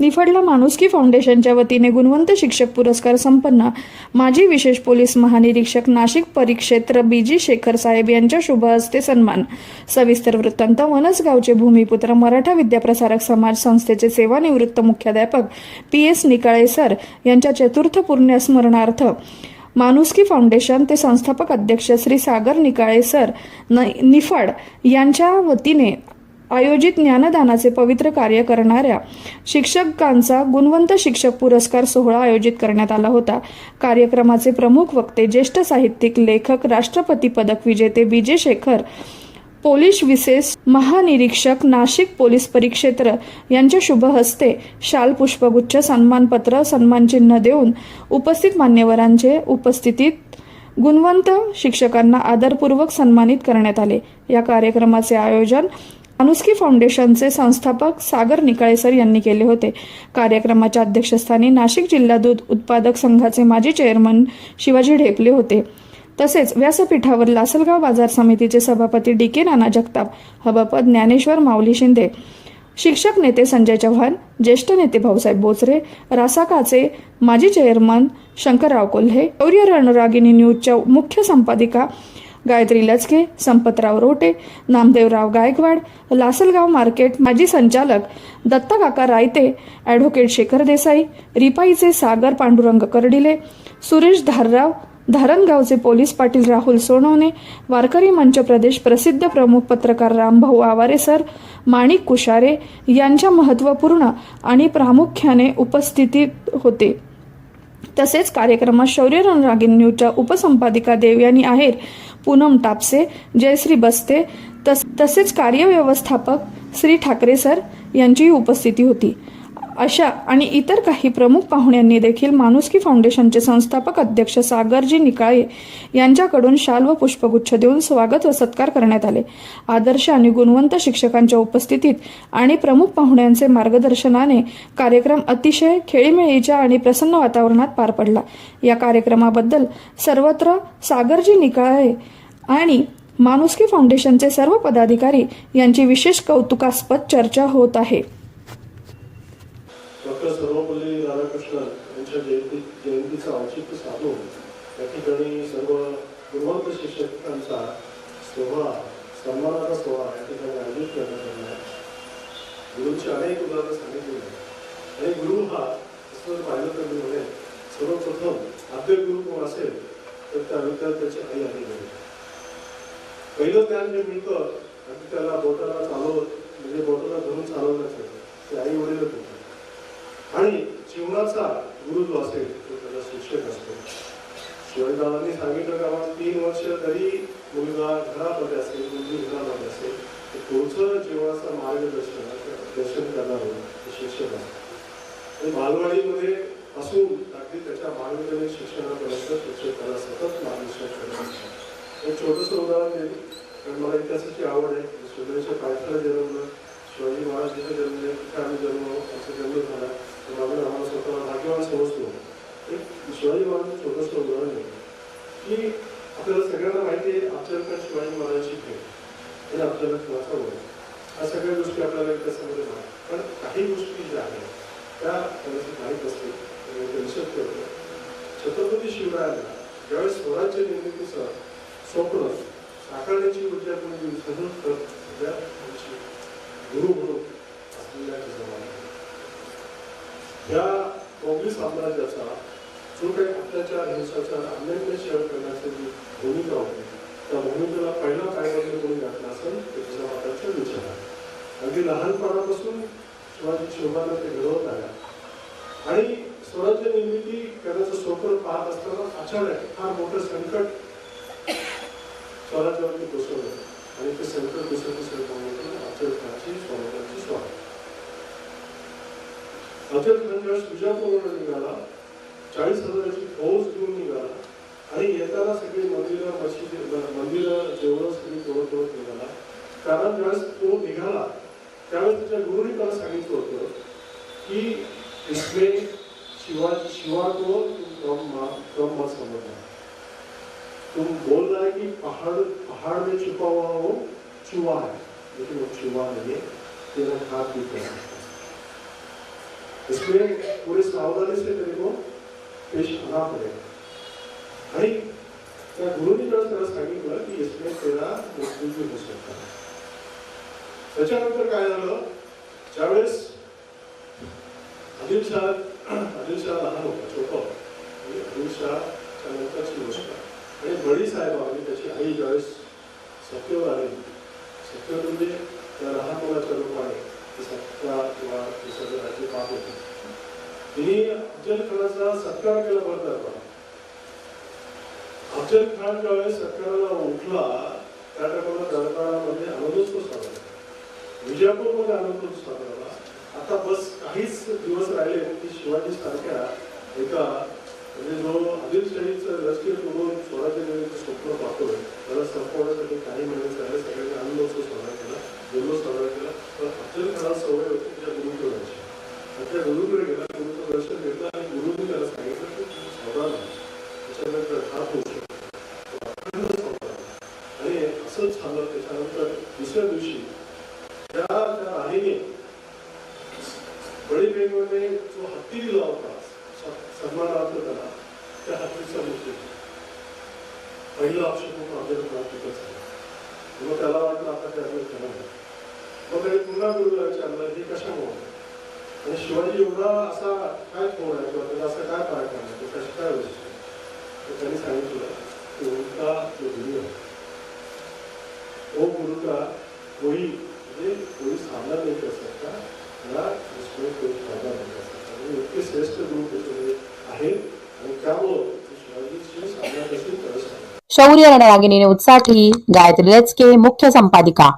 निफडला माणुसकी फाउंडेशनच्या वतीने गुणवंत शिक्षक पुरस्कार संपन्न. माजी विशेष पोलीस महानिरीक्षक नाशिक परिक्षेत्र बी जी शेखर साहेब यांच्या शुभ हस्ते सन्मान. सविस्तर वृत्तांत वनसगावचे भूमिपुत्र मराठा विद्याप्रसारक समाज संस्थेचे सेवानिवृत्त मुख्याध्यापक पी एस निकाळे सर यांच्या चतुर्थ पुण्य स्मरणार्थ. माणुसकी फाउंडेशन ते संस्थापक अध्यक्ष श्री सागर निकाळे सर न निफाड यांच्या वतीने आयोजित ज्ञानदानाचे पवित्र कार्य करणाऱ्या शिक्षकांचा गुणवंत शिक्षक पुरस्कार सोहळा आयोजित करण्यात आला होता. कार्यक्रमाचे प्रमुख वक्ते ज्येष्ठ साहित्यिक लेखक राष्ट्रपती पदक विजेते विजय शेखर पोलीस विशेष महानिरीक्षक नाशिक पोलीस परिक्षेत्र यांच्या शुभ हस्ते शाल पुष्पगुच्छ सन्मानपत्र सन्मानचिन्ह देऊन उपस्थित मान्यवरांचे उपस्थितीत गुणवंत शिक्षकांना आदरपूर्वक सन्मानित करण्यात आले. या कार्यक्रमाचे आयोजन अनुस्की फाउंडेशनचे संस्थापक सागर निकाळे सर यांनी केले होते. कार्यक्रमाच्या अध्यक्षस्थानी नाशिक जिल्हा दूध उत्पादक संघाचे माजी चेअरमन शिवाजी ढेपले होते. तसेच व्यासपीठावर लासलगाव बाजार समितीचे सभापती डी के नाना जगताप हवापद ज्ञानेश्वर माऊली शिंदे शिक्षक नेते संजय चव्हाण ज्येष्ठ नेते भाऊसाहेब बोचरे रासाकाचे माजी चेअरमन शंकरराव कोल्हे शौर्य रणरागिनी न्यूजच्या मुख्य संपादिका गायत्री लचके संपतराव रोटे नामदेवराव गायकवाड लासलगाव मार्केट माजी संचालक दत्तकाका रायते ॲडव्होकेट शेखर देसाई रिपाईचे सागर पांडुरंग कर्डिले सुरेश धारराव धारणगावचे पोलीस पाटील राहुल सोनवणे वारकरी मंच प्रदेश प्रसिद्ध प्रमुख पत्रकार रामभाऊ आवारे सर माणिक कुशारे यांच्या महत्त्वपूर्ण आणि प्रामुख्याने उपस्थितीत होते. तसेच कार्यक्रमात शौर्य रणरागिन न्यूजच्या उपसंपादिका देवयानी आहेर पूनम टापसे जयश्री बस्ते तस तसेच कार्यव्यवस्थापक श्री ठाकरे सर यांचीही उपस्थिती होती. अशा आणि इतर काही प्रमुख पाहुण्यांनी देखील माणुसकी फाउंडेशनचे संस्थापक अध्यक्ष सागरजी निकाळे यांच्याकडून शाल व पुष्पगुच्छ देऊन स्वागत व सत्कार करण्यात आले. आदर्श आणि गुणवंत शिक्षकांच्या उपस्थितीत आणि प्रमुख पाहुण्यांचे मार्गदर्शनाने कार्यक्रम अतिशय खेळीमेळीच्या आणि प्रसन्न वातावरणात पार पडला. या कार्यक्रमाबद्दल सर्वत्र सागरजी निकाळे आणि माणुसकी फाउंडेशनचे सर्व पदाधिकारी यांची विशेष कौतुकास्पद चर्चा होत आहे. डॉक्टर सर्वपल्ली राधाकृष्णन यांच्या जयंती जयंतीचं औचित्य साधून ठिकाणी सर्व गुणवंत शिक्षकांचा सोहळा सन्मानाचा सोहळा या ठिकाणी आयोजित करण्यात आला आहे. अनेक उदाहरणं सांगितली आणि गुरु हा असं पाहिलं तर मी म्हणेन सर्वप्रथम आद्य गुरु कोण असेल तर त्या विद्यार्थ्याची आई आली पहिलं ज्ञान जे मिळतं आणि त्याला बोटाला चालवत म्हणजे बोटाला धरून चालवण्याचं ते आई वडीलच आणि जीवनाचा गुरु जो असेल तो त्याला शिक्षक असतो. शिवाजीदादांनी सांगितलं का तीन वर्ष तरी मुलगा घरामध्ये असेल मुलगी घरामध्ये असेल तर तुमचं जीवनाचं मार्गदर्शन दर्शन करणार ते शिक्षक असतो आणि बालवाडीमध्ये असून अगदी त्याच्या मार्गदर्शन शिक्षणापर्यंत शिक्षक त्याला सतत मार्गदर्शन करत असतात. एक छोटंसं उदाहरण देईल कारण मला इतिहासाची आवड आहे. शिवरायांच्या पायथ्याला जन्मलं शिवाजी महाराज जिथे जन्मले तिथे आम्ही जन्म असं जन्म झाला. तर आम्ही आम्हाला स्वतःला भाग्यवान समजतो. एक शिवाजी महाराज छोटंसं उदाहरण आहे. की आपल्याला सगळ्यांना माहिती आहे आपल्याकडे शिवाजी महाराजांची भेट आणि आपल्याला कुणाचा वय या सगळ्या गोष्टी आपल्याला इतिहासामध्ये माहिती पण काही गोष्टी ज्या आहेत त्या त्यांची माहीत असतील. तर करतो छत्रपती शिवरायांना ज्यावेळेस स्वराज्य निर्मितीचा स्वप्न साकारण्याची ऊर्जा कोणी विसरून तर सगळ्या गोष्टी गुरु म्हणून असलेल्या जमान्यात या काँग्रेस साम्राज्याचा जो काही अत्याचार हिंसाचार अन्याय शेअर करण्याची जी भूमिका होती त्या भूमिकेला पहिला पायमध्ये कोणी घातला असेल तर जिजामाताच्या विचार आहे अगदी लहानपणापासून शिवाजी शिवबांना ते घडवत आल्या आणि स्वराज्य निर्मिती करण्याचं स्वप्न पाहत असताना अचानक फार मोठं संकट स्वराज्यावरती कोसळलं आणि ते संकट दुसरं दुसरं पाहून अफजल स्वराज्याची स्वागत अफजल खान ज्यावेळेस निघाला. चाळीस हजाराची फौज घेऊन निघाला. आणि येताना सगळी मंदिरं मशिदी मंदिरं जेवढं सगळी तोडत तोडत निघाला. कारण ज्यावेळेस तो निघाला त्यावेळेस त्याच्या गुरुने त्याला सांगितलं होतं की इसमें शिवाजी शिवा को ब्रह्मा ब्रह्मा समजला तुम बोल रहा है कि पहाड़ पहाड़ में छुपा हुआ हो, वो चूहा है। लेकिन वो चूहा नहीं है तेरा हाथ भी कर इसमें पूरे सावधानी से तेरे को पेश आना पड़ेगा। आणि त्या गुरुनी जर त्याला सांगितलं की इसमें तेरा मृत्यू भी होऊ शकता त्याच्यानंतर काय झालं ज्यावेळेस आदिलशाह आदिलशाह लहान होता छोटा। होता आणि आदिलशाहच्या नंतरची गोष्ट आहे आणि बडी साहेब आणि त्याची आई ज्यावेळेस सत्तेवर आली सत्तेवर म्हणजे त्या लहान मुलाच्या रूपाने ती सत्ता किंवा ते राज्य पाहत होते. तिने अफजल खानाचा सत्कार केला बरं अफजल खान ज्यावेळेस सत्काराला उठला त्या टायमाला दरबारामध्ये आनंदोत्सव साजरा झाला. विजापूरमध्ये आनंदोत्सव साजरा आता बस काहीच दिवस राहिले की शिवाजी सारख्या एका म्हणजे जो आदिलशाहीचं राजकीय करून स्वराज्य निर्मितीचं स्वप्न पाहतोय त्याला संपवण्यासाठी काही महिने झाले सगळ्यांनी आनंदोत्सव साजरा केला जल्लोष साजरा केला. पण अफजल खानाला सवय होती त्या गुरुकडे जायची आणि त्या गुरुकडे गेला गुरुचं दर्शन घेतलं आणि गुरुने त्याला सांगितलं की तू सावधान त्याच्यानंतर हा होऊ शकतो आणि असंच झालं त्याच्यानंतर दुसऱ्या दिवशी त्या त्या आईने बळी वेगवेगळे जो हत्ती दिला होता सांगितले. पहिलं ऑप्शन म्हणून अफजल खान तिथंच मग त्याला वाटलं आता ते अफजल खान मग त्याने पुन्हा गुरुला विचारलं हे कशामुळे आणि शिवाजी एवढा असा काय थोड आहे किंवा त्याला असं काय पराक्रम आहे? तो कशी काय वैशिष्ट्य तर त्यांनी सांगितलं की उलटा जो गुरु आहे. हो ओ गुरु कोळी म्हणजे कोळी सामना नाही कर सकता ना उसमें कोणी फायदा नाही कर सकता म्हणजे इतके श्रेष्ठ गुरु त्याच्यामध्ये आहेत आणि त्यामुळं शौर्य रणरागिणी न्यूजसाठी गायत्री लचके मुख्य संपादिका.